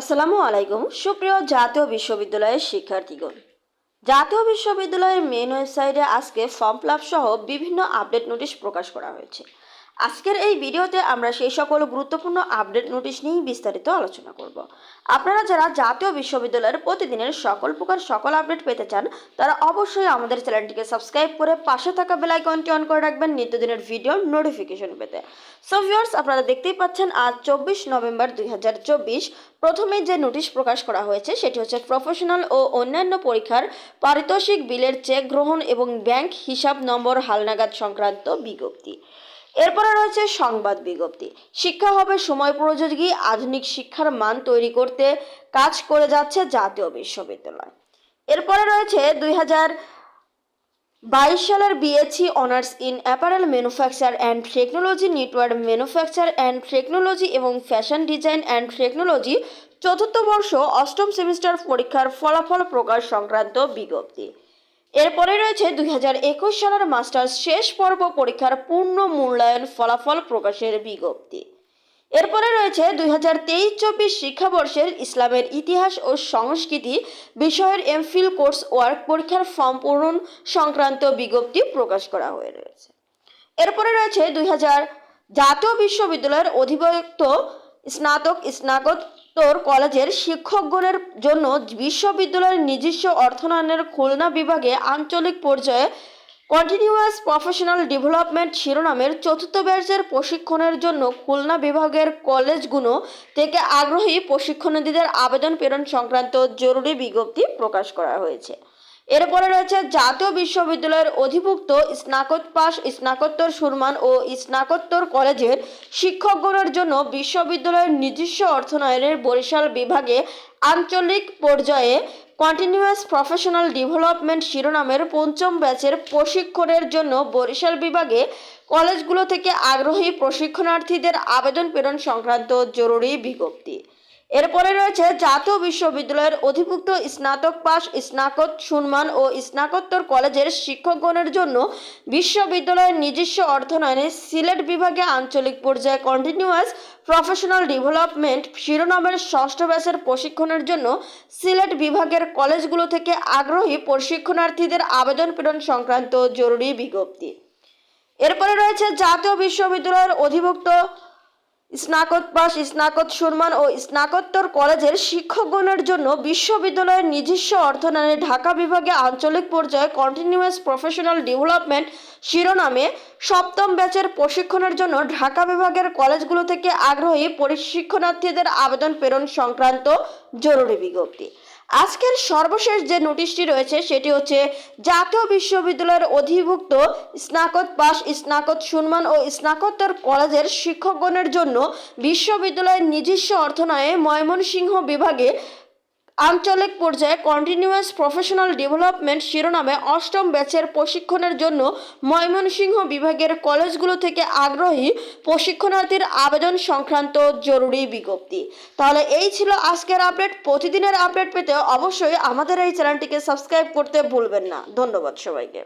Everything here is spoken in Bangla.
আসসালামু আলাইকুম। সুপ্রিয় জাতীয় বিশ্ববিদ্যালয়ের শিক্ষার্থীগণ, জাতীয় বিশ্ববিদ্যালয়ের মেন ওয়েবসাইটে আজকে ফর্ম ফিল সহ বিভিন্ন আপডেট নোটিশ প্রকাশ করা হয়েছে। আজকের এই ভিডিওতে আমরা সেই সকল গুরুত্বপূর্ণ আপডেট নোটিশ নিয়েই বিস্তারিত আলোচনা করব। আপনারা যারা জাতীয় বিশ্ববিদ্যালয়ের প্রতিদিনের সকল প্রকার সকল আপডেট পেতে চান, তারা অবশ্যই আমাদের চ্যানেলটিকে সাবস্ক্রাইব করে পাশে থাকা বেল আইকনটি অন করে রাখবেন নিত্যদিনের ভিডিও নোটিফিকেশন পেতে। সো ভিউয়ার্স আপনারা দেখতেই পাচ্ছেন, আজ চব্বিশ নভেম্বর দুই প্রথমে যে নোটিশ প্রকাশ করা হয়েছে, সেটি হচ্ছে প্রফেশনাল ও অন্যান্য পরীক্ষার পারিতোষিক বিলের চেক গ্রহণ এবং ব্যাংক হিসাব নম্বর হালনাগাদ সংক্রান্ত বিজ্ঞপ্তি। এরপরে রয়েছে সংবাদ বিজ্ঞপ্তি। শিক্ষা হবে সময় প্রযোজী আধুনিক শিক্ষার মান তৈরি করতে কাজ করে যাচ্ছে জাতীয় বিশ্ববিদ্যালয়। এরপরে রয়েছে দুই হাজার বাইশ সালের BSc honours in apparel manufacture and technology network manufacture and technology এবং ফ্যাশন ডিজাইন অ্যান্ড টেকনোলজি চতুর্থ বর্ষ অষ্টম সেমিস্টার পরীক্ষার ফলাফল প্রকাশ সংক্রান্ত বিজ্ঞপ্তি। এরপরে রয়েছে দুই হাজার একুশ সালের মাস্টার্স শেষ পর্ব পরীক্ষার পূর্ণ মূল্যায়ন ফলাফল প্রকাশের বিজ্ঞপ্তি। এরপরে রয়েছে দুই হাজার তেইশ চব্বিশ শিক্ষাবর্ষের ইসলামের ইতিহাস ও সংস্কৃতি বিষয়ের এমফিল কোর্স ওয়ার্ক পরীক্ষার ফর্ম পূরণ সংক্রান্ত বিজ্ঞপ্তি প্রকাশ করা হয়ে রয়েছে। এরপরে রয়েছে দুই হাজার জাতীয় বিশ্ববিদ্যালয়ের অধিভুক্ত স্নাতক স্নাতকোত্তর কলেজের শিক্ষকগণের জন্য বিশ্ববিদ্যালয়ের নিজস্ব অর্থনয়নের খুলনা বিভাগে আঞ্চলিক পর্যায়ে কন্টিনিউয়াস প্রফেশনাল ডেভেলপমেন্ট শিরোনামের চতুর্থ ব্যাচের প্রশিক্ষণের জন্য খুলনা বিভাগের কলেজগুলো থেকে আগ্রহী প্রশিক্ষণার্থীদের আবেদন প্রেরণ সংক্রান্ত জরুরি বিজ্ঞপ্তি প্রকাশ করা হয়েছে। এরপরে রয়েছে জাতীয় বিশ্ববিদ্যালয়ের অধিভুক্ত স্নাতক পাস স্নাতকোত্তর সুরমান ও স্নাতকোত্তর কলেজের শিক্ষকগণের জন্য বিশ্ববিদ্যালয়ের নিজস্ব অর্থনয়নের বরিশাল বিভাগে আঞ্চলিক পর্যায়ে কন্টিনিউয়াস প্রফেশনাল ডেভেলপমেন্ট শিরোনামের পঞ্চম ব্যাচের প্রশিক্ষণের জন্য বরিশাল বিভাগে কলেজগুলো থেকে আগ্রহী প্রশিক্ষণার্থীদের আবেদন প্রেরণ সংক্রান্ত জরুরি বিজ্ঞপ্তি। এরপরে রয়েছে জাতীয় বিশ্ববিদ্যালয়ের অধিভুক্ত স্নাতক পাস স্নাতক সুনমান ও স্নাতকোত্তর কলেজের শিক্ষকগণের জন্য বিশ্ববিদ্যালয়ের নিজস্ব অর্থনয়নে সিলেট বিভাগে আঞ্চলিক পর্যায়ে কন্টিনিউয়াস প্রফেশনাল ডেভেলপমেন্ট শিরোনামের ষষ্ঠ ব্যাচের প্রশিক্ষণের জন্য সিলেট বিভাগের কলেজগুলো থেকে আগ্রহী প্রশিক্ষণার্থীদের আবেদন প্রেরণ সংক্রান্ত জরুরি বিজ্ঞপ্তি। এরপরে রয়েছে জাতীয় বিশ্ববিদ্যালয়ের অধিভুক্ত স্নাতক পাস স্নাতক সুরমান ও স্নাতকোত্তর কলেজের শিক্ষকগণের জন্য বিশ্ববিদ্যালয়ের নিজস্ব অর্থনয়নে ঢাকা বিভাগে আঞ্চলিক পর্যায়ে কন্টিনিউয়াস প্রফেশনাল ডেভেলপমেন্ট শিরোনামে সপ্তম ব্যাচের প্রশিক্ষণের জন্য ঢাকা বিভাগের কলেজগুলো থেকে আগ্রহী প্রশিক্ষণার্থীদের আবেদন প্রেরণ সংক্রান্ত জরুরি বিজ্ঞপ্তি। আজকের সর্বশেষ যে নোটিশটি রয়েছে, সেটি হচ্ছে জাতীয় বিশ্ববিদ্যালয়ের অধিভুক্ত স্নাতক পাশ স্নাতক সুনমান ও স্নাতকোত্তর কলেজের শিক্ষকগণের জন্য বিশ্ববিদ্যালয়ের নিজস্ব অর্থনয়ে ময়মনসিংহ বিভাগে আঞ্চলিক পর্যায়ে কন্টিনিউয়াস প্রফেশনাল ডেভেলপমেন্ট শিরোনামে অষ্টম ব্যাচের প্রশিক্ষণের জন্য ময়মনসিংহ বিভাগের কলেজগুলো থেকে আগ্রহী প্রশিক্ষণার্থীর আবেদন সংক্রান্ত জরুরি বিজ্ঞপ্তি। তাহলে এই ছিল আজকের আপডেট প্রতিদিনের আপডেট পেতে অবশ্যই আমাদের এই চ্যানেলটিকে সাবস্ক্রাইব করতে ভুলবেন না। ধন্যবাদ সবাইকে।